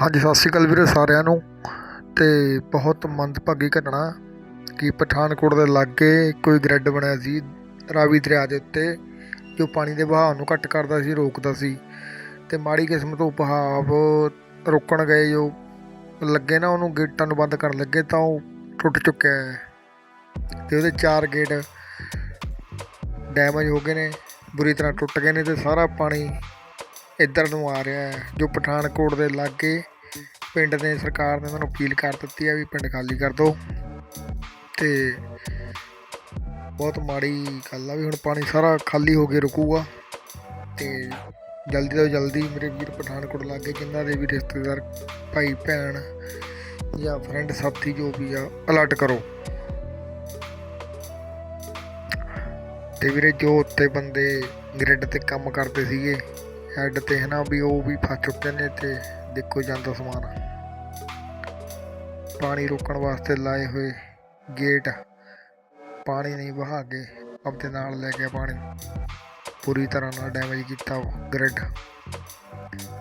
ਹਾਂਜੀ, ਸਤਿ ਸ਼੍ਰੀ ਅਕਾਲ ਵੀਰੇ ਸਾਰਿਆਂ ਨੂੰ। ਤੇ ਬਹੁਤ ਮੰਦਭਾਗੀ ਘਟਨਾ ਕਿ ਪਠਾਨਕੋਟ ਦੇ ਲਾਗੇ ਕੋਈ ਗ੍ਰਿਡ ਬਣਿਆ ਸੀ ਰਾਵੀ ਦਰਿਆ ਦੇ ਉੱਤੇ, ਜੋ ਪਾਣੀ ਦੇ ਵਹਾਅ ਨੂੰ ਘੱਟ ਕਰਦਾ ਸੀ, ਰੋਕਦਾ ਸੀ। ਤੇ ਮਾੜੀ ਕਿਸਮਤ ਉਹ ਬਹਾਵ ਰੋਕਣ ਗਏ, ਜੋ ਲੱਗੇ ਨਾ ਉਹਨੂੰ ਗੇਟਾਂ ਨੂੰ ਬੰਦ ਕਰਨ ਲੱਗੇ, ਤਾਂ ਉਹ ਟੁੱਟ ਚੁੱਕਿਆ ਹੈ। ਤੇ ਉਹਦੇ ਚਾਰ ਗੇਟ ਡੈਮੇਜ ਹੋ ਗਏ ਨੇ, ਬੁਰੀ ਤਰ੍ਹਾਂ ਟੁੱਟ ਗਏ ਨੇ ਤੇ ਸਾਰਾ ਪਾਣੀ ਇੱਧਰ ਨੂੰ ਆ ਰਿਹਾ ਹੈ, ਜੋ ਪਠਾਨਕੋਟ ਦੇ ਲਾਗੇ ਪਿੰਡ ਨੇ ਸਰਕਾਰ ਨੇ ਉਹਨਾਂ ਨੂੰ ਅਪੀਲ ਕਰ ਦਿੱਤੀ ਹੈ ਵੀ ਪਿੰਡ ਖਾਲੀ ਕਰ ਦਿਓ। ਤੇ ਬਹੁਤ ਮਾੜੀ ਗੱਲ ਆ ਵੀ ਹੁਣ ਪਾਣੀ ਸਾਰਾ ਖਾਲੀ ਹੋ ਕੇ ਰੁਕੂਗਾ। ਤੇ ਜਲਦੀ ਤੋਂ ਜਲਦੀ ਮੇਰੇ ਵੀਰ ਪਠਾਨਕੋਟ ਲਾਗੇ ਜਿਨ੍ਹਾਂ ਦੇ ਵੀ ਰਿਸ਼ਤੇਦਾਰ ਭਾਈ, ਭੈਣ ਜਾਂ ਫਰੈਂਡ ਸਾਥੀ ਜੋ ਵੀ ਆ ਅਲਰਟ ਕਰੋ। ਤੇ ਵੀਰੇ ਜੋ ਉੱਤੇ ਬੰਦੇ ਗ੍ਰਿਡ ਤੇ ਕੰਮ ਕਰਦੇ ਸੀਗੇ ਹੈੱਡ ਤੇ ਹੈ ਨਾ ਵੀ ਉਹ ਵੀ ਫਸ ਚੁੱਕੇ ਨੇ ਤੇ ਦੇਖੋ ਜਾਂਦਾ ਸਮਾਨ। ਪਾਣੀ ਰੋਕਣ ਵਾਸਤੇ ਲਾਏ ਹੋਏ ਗੇਟ ਪਾਣੀ ਨਹੀਂ ਵਹਾ ਕੇ ਆਪਣੇ ਨਾਲ ਲੈ ਕੇ ਪਾਣੀ। ਪੂਰੀ ਤਰ੍ਹਾਂ ਨਾਲ ਡੈਮੇਜ ਕੀਤਾ ਉਹ ਗ੍ਰਿਡ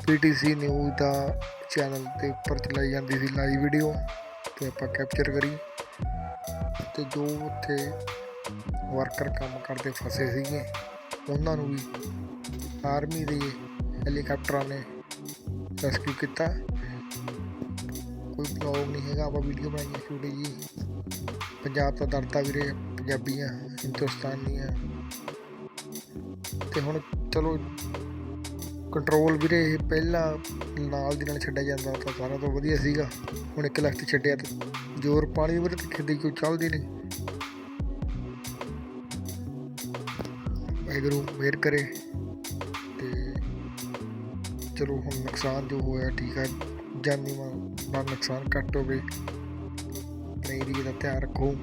ਪੀਟੀਸੀ ਨਿਊਜ਼ ਦਾ ਚੈਨਲ ਤੇ ਉੱਪਰ ਚਲਾਈ ਜਾਂਦੀ ਸੀ ਲਾਈਵ ਵੀਡੀਓ ਤੇ ਆਪਾਂ ਕੈਪਚਰ ਕਰੀ। ਤੇ ਜੋ ਉੱਥੇ ਵਰਕਰ ਕੰਮ ਕਰਦੇ ਫਸੇ ਸੀਗੇ, ਉਹਨਾਂ ਨੂੰ ਵੀ ਆਰਮੀ ਦੇ ਹੈਲੀਕਾਪਟਰਾਂ ਨੇ ਰੈਸਕਿਊ ਕੀਤਾ। ਕੋਈ ਬਲੌਗ ਨਹੀਂ ਹੈਗਾ, ਆਪਾਂ ਵੀਡੀਓ ਬਣਾਈਏ ਛੋਟੀ ਜੀ ਪੰਜਾਬ ਤੋਂ ਦਰਦਾ ਵੀਰੇ ਪੰਜਾਬੀ ਆ ਹਿੰਦੁਸਤਾਨੀ ਆ ਤੇ ਹੁਣ ਚਲੋ ਕੰਟਰੋਲ ਵੀਰੇ, ਇਹ ਪਹਿਲਾਂ ਨਾਲ ਦੀ ਨਾਲ ਛੱਡਿਆ ਜਾਂਦਾ ਤਾਂ ਸਾਰਾ ਤੋਂ ਵਧੀਆ ਸੀਗਾ। ਹੁਣ ਇੱਕ ਲੱਖ ਤੇ ਛੱਡਿਆ ਤੇ ਜ਼ੋਰ ਪਾਣੀ ਵੀਰੇ ਤੇ ਖੇਦੀ ਚੱਲਦੀ ਨਹੀਂ। ਵਾਹਿਗੁਰੂ, ਮਿਹਰ ਕਰੇ। ਚਲੋ ਹੁਣ ਨੁਕਸਾਨ ਜੋ ਹੋਇਆ ਠੀਕ ਹੈ ਜਾਨੀ ਮਾਲ ਦਾ ਨੁਕਸਾਨ ਘੱਟ ਹੋਵੇ ਗਈ ਆਪਣੇ ਏਰੀਏ ਦਾ ਧਿਆਨ ਰੱਖੋ।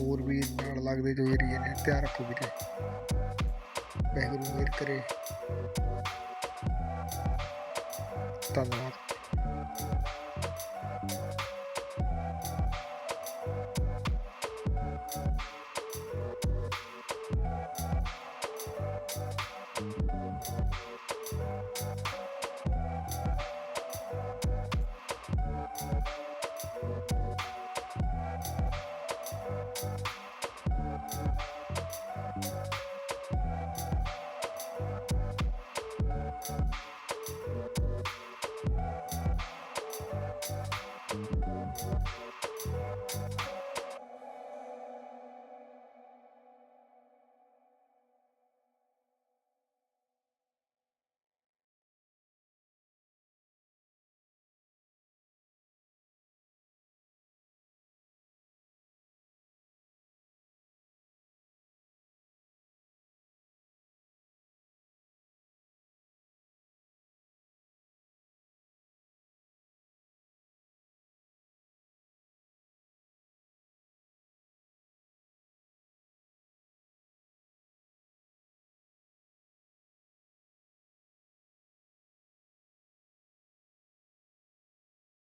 ਹੋਰ ਵੀ ਨਾਲ ਲੱਗਦੇ ਜੋ ਏਰੀਏ ਨੇ, ਧਿਆਨ ਰੱਖੋ ਵੀਰੇ। ਵਾਹਿਗੁਰੂ ਮਿਹਰ ਕਰੇ। ਧੰਨਵਾਦ।